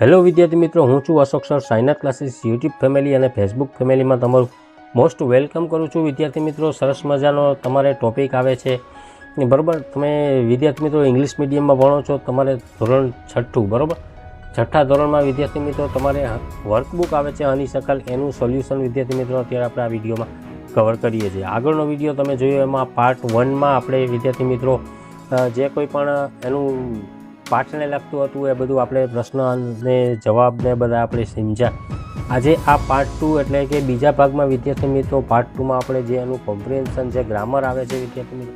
Hello વિદ્યાર્થી મિત્રો, હું છું Ashok sir, Sainath classes YouTube family અને ફેસબુક ફેમિલીમાં તમારું મોસ્ટ વેલકમ કરું છું. વિદ્યાર્થી મિત્રો, સરસ મજાનો તમારે ટોપિક આવે છે. બરાબર, તમે વિદ્યાર્થી મિત્રો ઇંગ્લિશ મીડિયમમાં ભણો છો, તમારે ધોરણ છઠ્ઠું, બરાબર? છઠ્ઠા ધોરણમાં વિદ્યાર્થી મિત્રો, તમારે વર્કબુક આવે છે હની શકલ એનું સોલ્યુશન વિદ્યાર્થી મિત્રો, અત્યારે આપણે આ વિડીયોમાં કવર કરીએ છીએ. આગળનો વીડિયો તમે જોયો, એમાં પાર્ટ વનમાં આપણે વિદ્યાર્થી મિત્રો જે કોઈ પણ એનું પાઠને લગતું હતું એ બધું આપણે પ્રશ્ન અને જવાબને બધા આપણે સમજ્યા. આજે આ પાર્ટ ટુ એટલે કે બીજા ભાગમાં વિદ્યાર્થી મિત્રો પાર્ટ ટુમાં આપણે જે એનું કોમ્પ્રિહેન્શન જે ગ્રામર આવે છે વિદ્યાર્થી મિત્રો,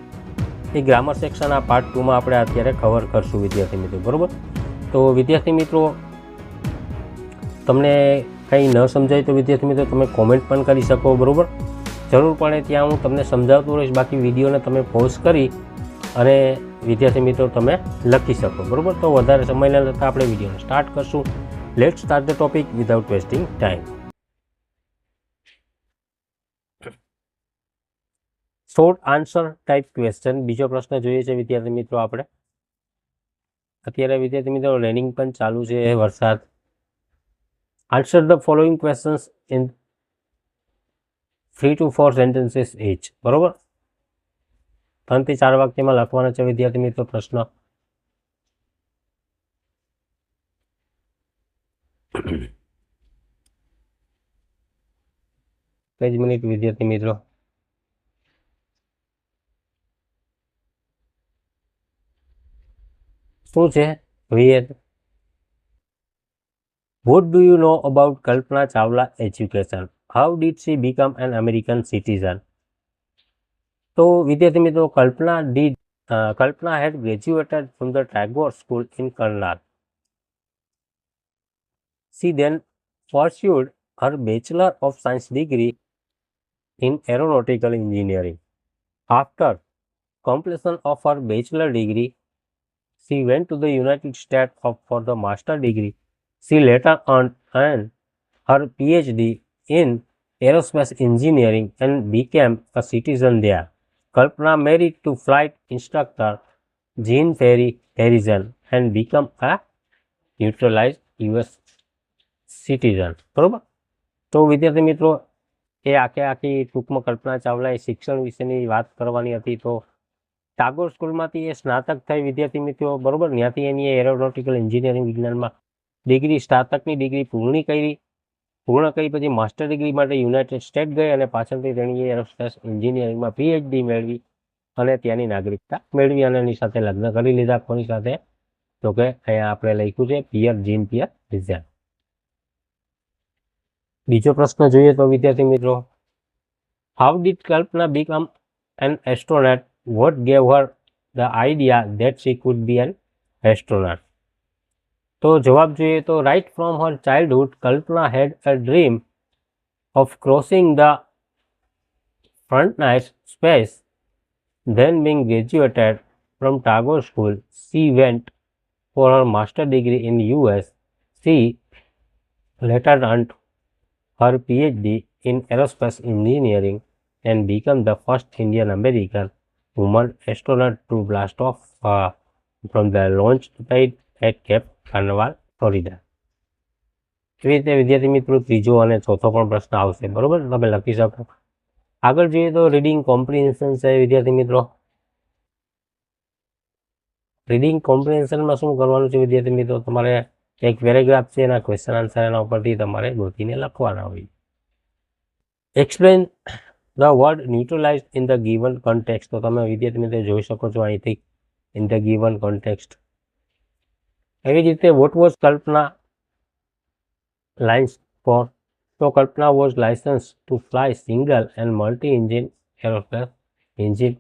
એ ગ્રામર સેક્શન આ પાર્ટ ટુમાં આપણે અત્યારે કવર કરશું વિદ્યાર્થી મિત્રો, બરાબર? તો વિદ્યાર્થી મિત્રો, તમને કંઈ ન સમજાય તો વિદ્યાર્થી મિત્રો તમે કોમેન્ટ પણ કરી શકો, બરાબર? જરૂર પડે ત્યાં હું તમને સમજાવતો રહીશ, બાકી વિડીયોને તમે પોઝ કરી અને વિદ્યાર્થી મિત્રો, તમે લખી શકો, બરાબર? તો વધારે સમય ન લેતા આપણે વિડીયોને સ્ટાર્ટ કરશું. Let start the topic without wasting time short answer type question બીજો પ્રશ્ન જોઈએ છે વિદ્યાર્થી મિત્રો આપણે. અત્યારે વિદ્યાર્થી મિત્રો રેનિંગ પણ ચાલુ છે, વરસાદ. Answer the following questions in three to four sentences each બરોબર? ત્રણથી ચાર વાક્યમાં લખવાના છે, વિદ્યાર્થી મિત્રો, પ્રશ્ન. કઈ મિનિટ, વિદ્યાર્થી મિત્રો. શું છે? વીએર what do you know about Kalpana Chawla education how did she become an American citizen તો વિદ્યાર્થી મિત્રો Kalpana did Kalpana had graduated from the Tagore school in Karnal She then pursued her Bachelor of Science degree in Aeronautical Engineering. After completion of her bachelor degree, she went to the United States of, for the master degree. She later earned, earned her PhD in aerospace engineering and became a citizen there. Kalpana married to flight instructor Jean Perry Harrison and become a neutralized US citizen બરોબર? તો વિદ્યાર્થી મિત્રો, એ આખે આખી ટૂંકમાં કલ્પના ચાવલાએ શિક્ષણ વિશેની વાત કરવાની હતી. તો ટાગોર સ્કૂલમાંથી એ સ્નાતક થઈ વિદ્યાર્થી મિત્રો, બરોબર? ત્યાંથી એની એરોનોટિકલ એન્જિનિયરિંગ વિજ્ઞાનમાં ડિગ્રી, સ્નાતકની ડિગ્રી પૂર્ણ કરી. પૂર્ણ કરી પછી માસ્ટર ડિગ્રી માટે યુનાઇટેડ સ્ટેટ ગઈ અને પાછળથી તેણીએ એરોસ્પેસ એન્જિનિયરિંગમાં પીએચડી મેળવી અને ત્યાંની નાગરિકતા મેળવી અને એની સાથે લગ્ન કરી લીધા. કોની સાથે? તો કે અહીંયા આપણે લખ્યું છે પિયર જીન પિયર રિઝલ્ટ બીજો પ્રશ્ન જોઈએ તો વિદ્યાર્થી મિત્રો how did Kalpana become an astronaut what gave her the idea that she could be an astronaut તો જવાબ જોઈએ તો right from her childhood Kalpana had a dream of crossing the front night space then being graduated from Tagore School, she went for her master degree in US. She later earned her PhD in aerospace engineering and became the first Indian American woman astronaut to blast off uh, from the launch pad at Cape Canaveral, Florida. એવી રીતે વિદ્યાર્થી મિત્રો ત્રીજો અને ચોથો પણ પ્રશ્ન આવશે બરોબર? તમે લખી શકો. આગળ જોઈએ તો રીડિંગ કોમ્પ્રિહેન્શન છે વિદ્યાર્થી મિત્રો. રીડિંગ કોમ્પ્રિહેન્શનમાં શું કરવાનું છે વિદ્યાર્થી મિત્રો? તમારે એક પેરેગ્રાફ છે એના ક્વેશ્ચન આન્સર એના ઉપરથી તમારે ગોતીને લખવાના હોય. Explain the word neutralize in the given context તો તમે વિદ્યાર્થી મિત્રો જોઈ શકો છો અહીંથી. ઇન ધ ગીવન કોન્ટેક્સ્ટ એવી જ રીતે what was Kalpana lines for તો Kalpana was licenses to fly single and multi engine aeroplane engine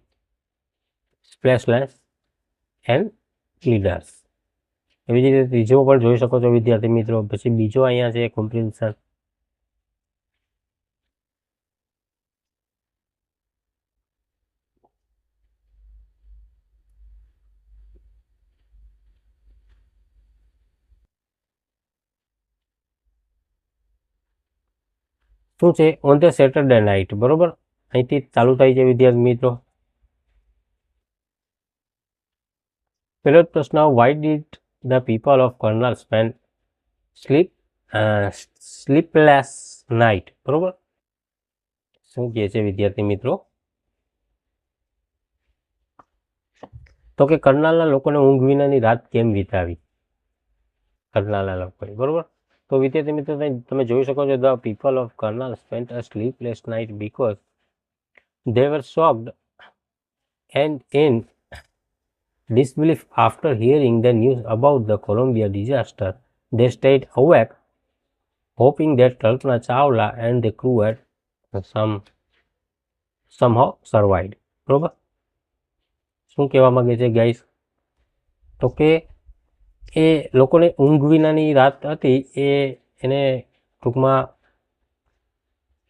splashless and leaders એવી જ રીતે ત્રીજો પણ જોઈ શકો છો વિદ્યાર્થી મિત્રો. પછી બીજો અહીંયા છે કોમ્પ્રિન્શન શું છે? ઓન ધ સેટરડે નાઇટ બરોબર? અહીંથી ચાલુ થાય છે, વિદ્યાર્થી મિત્રો. પહેલો પ્રશ્ન why did the people of Karnal spend sleep sleepless night બરોબર? શું કહે છે વિદ્યાર્થી મિત્રો? તો કે, કરનાલના લોકોને ઊંઘ વિનાની રાત કેમ વિતાવી? કરનાલના લોકોએ, બરોબર? તો વિદ્યાર્થી મિત્રો તમે- તમે જોઈ શકો છો the people of Karnal spent a sleepless night because they were shocked and in disbelief after hearing the news about the Columbia disaster. They stayed awake, hoping that Kalpana Chawla and the crew had some somehow survived. બરોબર શું કહેવા માંગે છે guys તો કે એ લોકોને ઊંઘ વિનાની રાત હતી, એ એને ટૂંકમાં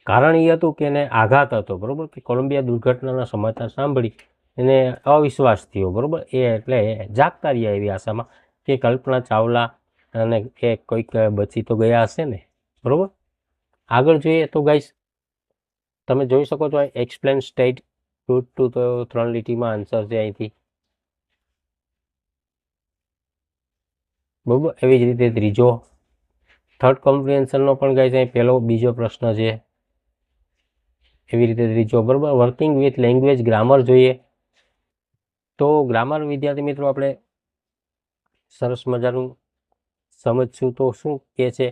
કારણ એ હતું કે એને આઘાત હતો, બરાબર? કે કોલંબિયા દુર્ઘટનાના સમાચાર સાંભળી એને અવિશ્વાસ થયો, બરાબર? એ એટલે જાગતા રહ્યા એવી આશામાં કે કલ્પના ચાવલા અને એ કોઈક બચી તો ગયા હશે ને, બરાબર? આગળ જોઈએ તો ગાઈસ, તમે જોઈ શકો છો એક્સપ્લેન સ્ટેટ ટુ ટુ તો ત્રણ લીટીમાં આન્સર છે અહીંથી. બરોબર? એવી જ રીતે ત્રીજો. થર્ડ કોમ્પ્રિહેન્શનનો પણ ગાઈસ અહીં પહેલો, બીજો પ્રશ્ન છે. એવી રીતે ત્રીજો, બરોબર? વર્કિંગ વિથ લેંગ્વેજ ગ્રામર જોઈએ. તો ગ્રામર વિદ્યાર્થી મિત્રો આપણે સરસ મજાનું સમજશું. તો શું કહે છે?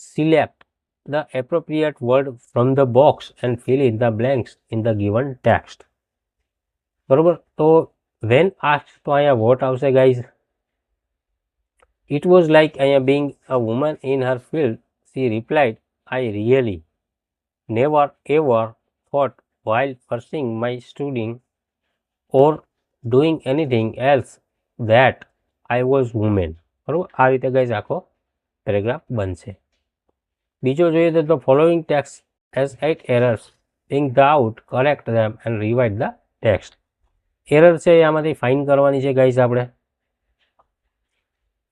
Select the appropriate word from the box and fill in the blanks in the given text બરોબર? તો વેન આસ્ક તો અહીંયા વોટ આવશે guys it was I am being a woman in her field she replied. I really never, ever thought while pursuing my studying or doing anything else that I was woman. બરોબર? આ રીતે ગઈ આખો paragraph બનશે. બીજો જોઈએ તો the following text as at errors ઇંગ the out correct them and rewrite the text error છે એ આમાંથી ફાઇન કરવાની છે ગાઈઝ આપણે.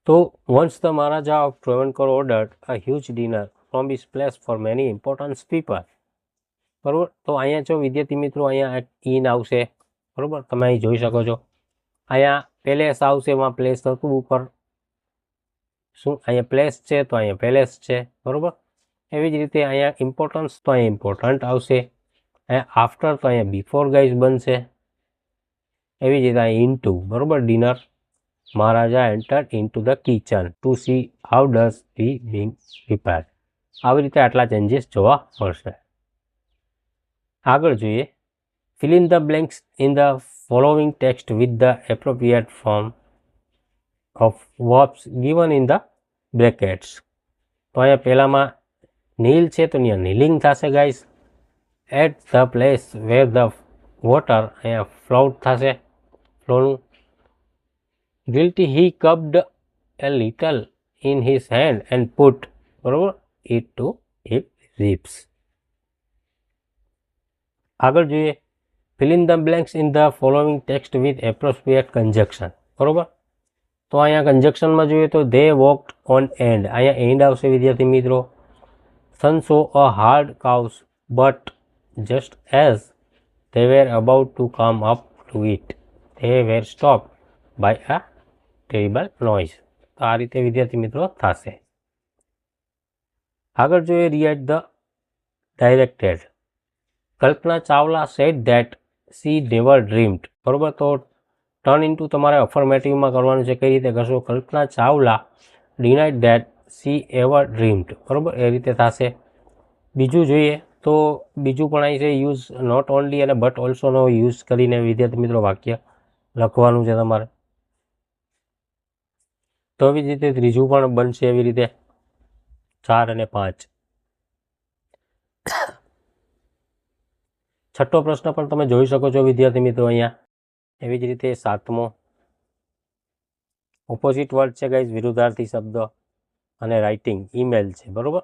તો once the Maharaja of Travancore order a huge dinner from his place for many important people. બરાબર? તો અહીંયા જો વિદ્યાર્થી મિત્રો અહીંયા ઇન આવશે. બરાબર? તમે અહીં જોઈ શકો છો. અહીંયા પેલેસ આવશે, એમાં પ્લેસ હતું ઉપર. શું? અહીંયા પ્લેસ છે તો અહીંયા પેલેસ છે. બરાબર? એવી જ રીતે અહીંયા ઇમ્પોર્ટન્સ તો અહીંયા ઇમ્પોર્ટન્ટ આવશે. અહીંયા આફ્ટર તો અહીંયા બિફોર ગાઈઝ બનશે. એવી જ રીતે અહીંયા ઇન ટુ બરાબર? Dinner Maharaja enter in to the kitchen to see how does he being prepare આવી રીતે આટલા ચેન્જીસ જોવા મળશે. આગળ જોઈએ. Fill in the blanks in the following text with the appropriate form of verbs given in the brackets. તો અહીંયા પહેલામાં નીલ છે, તો અહીંયા નીલિંગ થશે guys at the place where the water અહીંયા ફ્લોટ થશે. ફ્લોનું ગિલ્ટી he cupped a little in his hand and put બરોબર it to his lips આગળ જોઈએ fill in the blanks in the following text with appropriate conjunction બરોબર તો અહીંયા કન્જક્શનમાં જોઈએ તો ધે walked ઓન એન્ડ અહીંયા એન્ડ આવશે વિદ્યાર્થી મિત્રો soon saw a herd cows but just as they were about to come up to it they were stopped by a terrible noise તો આ રીતે વિદ્યાર્થી મિત્રો થશે. આગળ જોઈએ rewrite the directed Kalpana Chawla said that she never dreamed બરોબર? તો ટર્ન ઇન્ટુ તમારે અફર્મેટિવમાં કરવાનું છે કઈ રીતે કરશો? Kalpana Chawla denied that she ever dreamed બરોબર? એ રીતે થશે. બીજું જોઈએ તો બીજું પણ અહીં છે યુઝ નોટ ઓનલી અને બટ ઓલ્સોનો યુઝ કરીને વિદ્યાર્થી મિત્રો વાક્ય લખવાનું છે તમારે. તો એવી જ રીતે ત્રીજું પણ બનશે એવી રીતે ચાર અને પાંચ. છઠ્ઠો પ્રશ્ન પણ તમે જોઈ શકો છો, વિદ્યાર્થી મિત્રો, અહીંયા. એવી જ રીતે સાતમો. ઓપોઝિટ વર્ડ છે ગાઈઝ વિરુદ્ધાર્થી શબ્દ અને રાઇટિંગ ઈમેલ છે, બરાબર?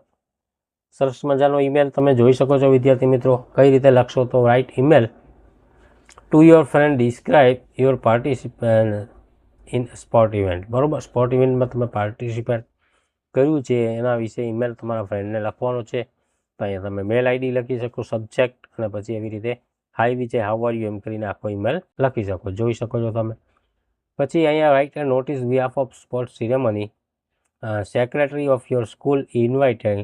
સરસ મજાનો ઈમેલ તમે જોઈ શકો છો, વિદ્યાર્થી મિત્રો. કઈ રીતે લખશો તો write email to your friend describe your participant in sport event બરોબર? સ્પોર્ટ ઇવેન્ટમાં તમે પાર્ટિસિપેટ કર્યું છે, એના વિશે ઈમેલ તમારા ફ્રેન્ડને લખવાનો છે. તો અહીંયા તમે મેલ આઈડી લખી શકો સબ્જેક્ટ અને પછી એવી રીતે હાઈ વિચે હાવ આર યુ એમ કરીને આખો ઈમેલ લખી શકો, જોઈ શકો છો તમે. પછી અહીંયા write a notice behalf of sport ceremony secretary of your school invited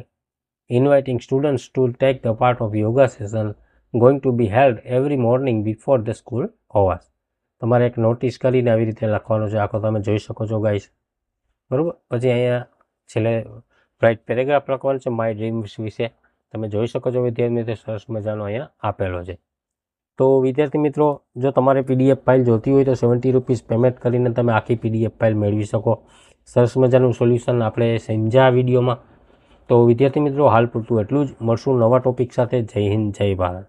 inviting students to take the part of yoga session going to be held every morning before the school hours. તમારે એક notice કરીને આવી રીતે લખવાનું છે. આખો તમે જોઈ શકો છો ગાઈસ બરાબર? પછી અહીંયા છેલ્લે રાઈટ પેરેગ્રાફ લખવાનું છે માય ડ્રીમ્સ વિશે. તમે જોઈ શકો છો વિદ્યાર્થી મિત્રો, સરસ મજાનો અહીંયા આપેલો છે. તો વિદ્યાર્થી મિત્રો, જો તમારે પીડીએફ ફાઇલ જોતી હોય તો સેવન્ટી રૂપીસ પેમેન્ટ કરીને તમે આખી પીડીએફ ફાઇલ મેળવી શકો. સરસ મજાનું સોલ્યુશન આપણે સમજ્યા વિડીયોમાં. તો વિદ્યાર્થી મિત્રો, હાલ પૂરતું એટલું જ. મળશું નવા ટોપિક સાથે. જય હિન્દ, જય ભારત.